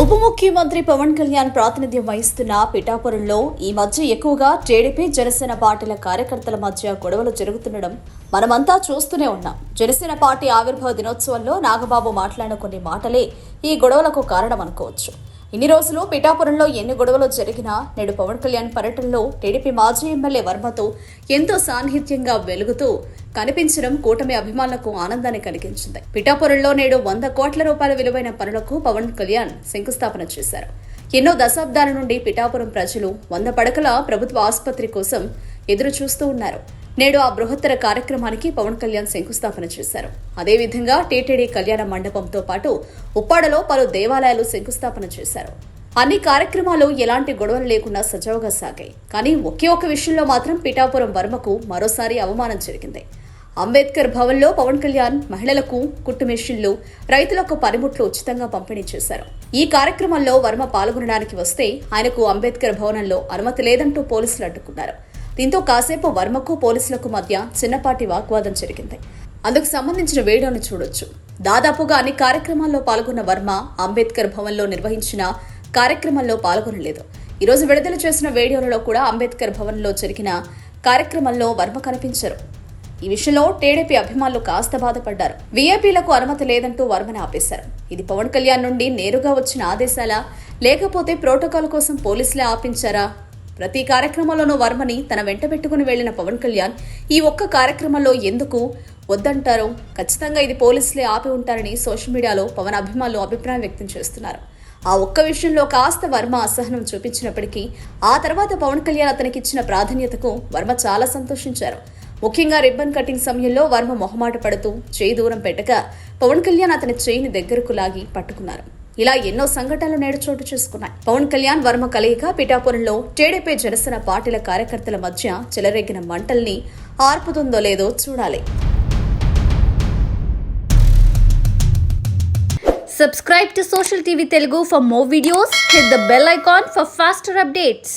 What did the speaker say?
ఉప ముఖ్యమంత్రి పవన్ కళ్యాణ్ ప్రాతినిధ్యం వహిస్తున్న పిఠాపురంలో ఈ మధ్య ఎక్కువగా టీడీపీ జనసేన పార్టీల కార్యకర్తల మధ్య గొడవలు జరుగుతుండడం మనమంతా చూస్తూనే ఉన్నాం. జనసేన పార్టీ ఆవిర్భావ దినోత్సవంలో నాగబాబు మాట్లాడిన కొన్ని మాటలే ఈ గొడవలకు కారణం అనుకోవచ్చు ఇన్ని రోజులు పిఠాపురంలో ఎన్ని గొడవలు జరిగినా నేడు పవన్ కళ్యాణ్ పర్యటనలో టీడీపీ మాజీ ఎమ్మెల్యే వర్మతో ఎంతో సాన్నిహిత్యంగా వెలుగుతూ కనిపించడం కూటమి అభిమానులకు ఆనందాన్ని కలిగించింది. పిఠాపురంలో నేడు వంద కోట్ల రూపాయల విలువైన పనులకు పవన్ కళ్యాణ్ శంకుస్థాపన చేశారు. ఎన్నో దశాబ్దాల నుండి పిఠాపురం ప్రజలు వంద పడకల ప్రభుత్వ ఆసుపత్రి కోసం ఎదురు చూస్తూ ఉన్నారు. నేడు ఆ బృహత్తర కార్యక్రమానికి పవన్ కళ్యాణ్ శంకుస్థాపన చేశారు. అదేవిధంగా టీటీడీ కళ్యాణ మండపంతో పాటు ఉప్పాడలో పలు దేవాలయాలు శంకుస్థాపన చేశారు. అన్ని కార్యక్రమాలు ఎలాంటి గొడవలు లేకుండా సజావుగా సాగాయి. కానీ ఒకే ఒక విషయంలో మాత్రం పిఠాపురం వర్మకు మరోసారి అవమానం జరిగింది. అంబేద్కర్ భవన్లో పవన్ కళ్యాణ్ మహిళలకు కుట్టు మెషిన్లు రైతులకు పనిముట్లు ఉచితంగా పంపిణీ చేశారు. ఈ కార్యక్రమంలో వర్మ పాల్గొనడానికి వస్తే ఆయనకు అంబేద్కర్ భవనంలో అనుమతి లేదంటూ పోలీసులు అడ్డుకున్నారు. దీంతో కాసేపు వర్మకు పోలీసులకు మధ్య చిన్నపాటి వాగ్వాదం జరిగింది. అందుకు సంబంధించిన వీడియోను చూడొచ్చు. దాదాపుగా అన్ని కార్యక్రమాల్లో పాల్గొన్న వర్మ అంబేద్కర్ భవన్లో నిర్వహించిన కార్యక్రమంలో పాల్గొనలేదు. ఈరోజు విడుదల చేసిన వీడియోలలో కూడా అంబేద్కర్ భవన్లో జరిగిన కార్యక్రమంలో వర్మ కనిపించరు. ఈ విషయంలో టీడీపీ అభిమానులు కాస్త బాధపడ్డారు. వీఐపీలకు అనుమతి లేదంటూ వర్మని ఆపేశారు. ఇది పవన్ కళ్యాణ్ నుండి నేరుగా వచ్చిన ఆదేశాలా? లేకపోతే ప్రోటోకాల్ కోసం పోలీసులే ఆపించారా? ప్రతి కార్యక్రమంలోనూ వర్మని తన వెంట పెట్టుకుని వెళ్ళిన పవన్ కళ్యాణ్ ఈ ఒక్క కార్యక్రమంలో ఎందుకు వద్దంటారో ఖచ్చితంగా ఇది పోలీసులే ఆపి ఉంటారని సోషల్ మీడియాలో పవన్ అభిమానులు అభిప్రాయం వ్యక్తం చేస్తున్నారు. ఆ ఒక్క విషయంలో కాస్త వర్మ అసహనం చూపించినప్పటికీ ఆ తర్వాత పవన్ కళ్యాణ్ అతనికి ఇచ్చిన ప్రాధాన్యతకు వర్మ చాలా సంతోషించారు. ముఖ్యంగా రిబ్బన్ కటింగ్ సమయంలో వర్మ మొహమాట పడుతూ చేయి దూరం పెట్టగా పవన్ కళ్యాణ్ అతని చేయిని దగ్గరకు లాగి పట్టుకున్నారు. ఇలా ఎన్నో సంఘటనలు నేడు చోటు చేసుకున్నాయి పవన్ కళ్యాణ్ వర్మ కలయిక పిఠాపురంలో టీడీపీ జనసేన పార్టీల కార్యకర్తల మధ్య చెలరేగిన మంటల్ని ఆర్పుతుందో లేదో చూడాలి Subscribe to Social TV Telugu for more videos. Hit the bell icon for faster updates.